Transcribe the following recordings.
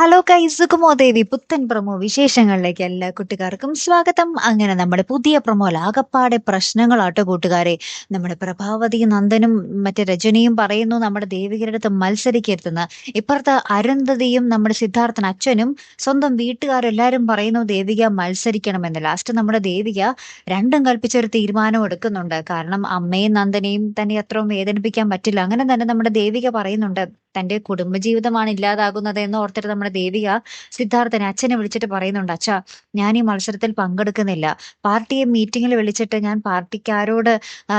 Hello കൈസ് ദേവി പുത്തൻ promo വിശേഷങ്ങളിലേക്ക് എല്ലാ കൂട്ടുകാർക്കും സ്വാഗതം. അങ്ങനെ നമ്മുടെ പുതിയ പ്രമോ ആകപ്പാടെ പ്രശ്നങ്ങളാട്ടോ കൂട്ടുകാരെ. നമ്മുടെ പ്രഭാവതി നന്ദനും മറ്റേ രജനിയും പറയുന്നു നമ്മുടെ ദേവികരടുത്ത് അടുത്ത് മത്സരിക്കരുതെന്ന്. ഇപ്പുറത്ത് അരുന്ധതിയും നമ്മുടെ സിദ്ധാർത്ഥൻ അച്ഛനും സ്വന്തം വീട്ടുകാരെല്ലാരും പറയുന്നു ദേവിക മത്സരിക്കണമെന്ന്. ലാസ്റ്റ് നമ്മുടെ ദേവിക രണ്ടും കൽപ്പിച്ചൊരു തീരുമാനം എടുക്കുന്നുണ്ട്. കാരണം അമ്മയും നന്ദനെയും തന്നെ അത്രയും വേദനിപ്പിക്കാൻ പറ്റില്ല. അങ്ങനെ തന്നെ നമ്മുടെ ദേവിക പറയുന്നുണ്ട് തന്റെ കുടുംബജീവിതമാണ് ഇല്ലാതാകുന്നത് എന്ന് ഓർത്തിട്ട് നമ്മുടെ ദേവിക സിദ്ധാർത്ഥനെ അച്ഛനെ വിളിച്ചിട്ട് പറയുന്നുണ്ട് അച്ഛാ ഞാൻ ഈ മത്സരത്തിൽ പങ്കെടുക്കുന്നില്ല. പാർട്ടിയെ മീറ്റിംഗിൽ വിളിച്ചിട്ട് ഞാൻ പാർട്ടിക്കാരോട്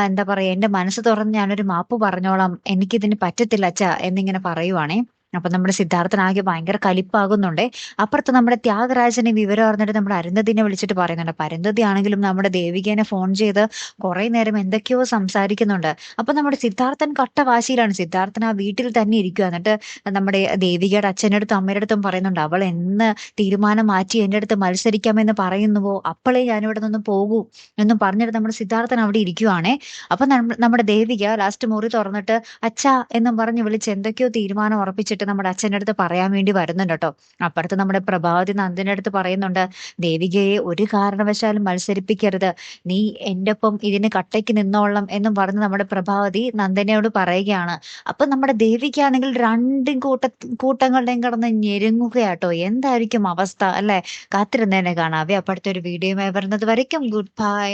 എന്താ പറയാ എന്റെ മനസ്സ് തുറന്ന് ഞാനൊരു മാപ്പ് പറഞ്ഞോളാം. എനിക്കിതിന് പറ്റത്തില്ല അച്ഛാ എന്നിങ്ങനെ പറയുവാണേ. അപ്പൊ നമ്മുടെ സിദ്ധാർത്ഥനാകെ ഭയങ്കര കലിപ്പാകുന്നുണ്ട്. അപ്പുറത്ത് നമ്മുടെ ത്യാഗരാജനെ വിവരം അറിഞ്ഞിട്ട് നമ്മുടെ അരുന്ധതിനെ വിളിച്ചിട്ട് പറയുന്നുണ്ട്. അപ്പൊ അരുന്ധതി ആണെങ്കിലും നമ്മുടെ ദേവികേനെ ഫോൺ ചെയ്ത് കുറെ നേരം എന്തൊക്കെയോ സംസാരിക്കുന്നുണ്ട്. അപ്പൊ നമ്മുടെ സിദ്ധാർത്ഥൻ കട്ട വാശിയിലാണ് സിദ്ധാർത്ഥൻ ആ വീട്ടിൽ തന്നെ ഇരിക്കുക എന്നിട്ട് നമ്മുടെ ദേവികയുടെ അച്ഛന്റെ അടുത്തും അമ്മയുടെ അടുത്തും പറയുന്നുണ്ട് അവൾ എന്ന് തീരുമാനം മാറ്റി എന്റെ അടുത്ത് മത്സരിക്കാമെന്ന് പറയുന്നുവോ? അപ്പോളേ ഞാനിവിടെ നിന്ന് പോകൂ എന്നും പറഞ്ഞിട്ട് നമ്മുടെ സിദ്ധാർത്ഥൻ അവിടെ ഇരിക്കുവാണേ. അപ്പൊ നമ്മുടെ ദേവിക ലാസ്റ്റ് മുറി തുറന്നിട്ട് അച്ഛ എന്നും പറഞ്ഞ് വിളിച്ച് എന്തൊക്കെയോ തീരുമാനം ഉറപ്പിച്ചിട്ട് നമ്മുടെ അച്ഛന്റെ അടുത്ത് പറയാൻ വേണ്ടി വരുന്നുണ്ട് കേട്ടോ. അപ്പുറത്ത് നമ്മുടെ പ്രഭാവതി നന്ദിന്റെ അടുത്ത് പറയുന്നുണ്ട് ദേവികയെ ഒരു കാരണവശാലും മത്സരിപ്പിക്കരുത്. നീ എന്റെ ഒപ്പം ഇതിന് കട്ടയ്ക്ക് നിന്നോളണം എന്നും പറഞ്ഞ് നമ്മുടെ പ്രഭാവതി നന്ദനയോട് പറയുകയാണ്. അപ്പൊ നമ്മുടെ ദേവിക്കാണെങ്കിൽ രണ്ടും കൂട്ട കൂട്ടങ്ങളുടെയും കിടന്ന് ഞെരുങ്ങുകയാട്ടോ. എന്തായിരിക്കും അവസ്ഥ അല്ലെ? കാത്തിരുന്നേനെ കാണാവേ അപ്പോഴത്തെ ഒരു വീഡിയോയുമായി വരുന്നത് വരയ്ക്കും. Good bye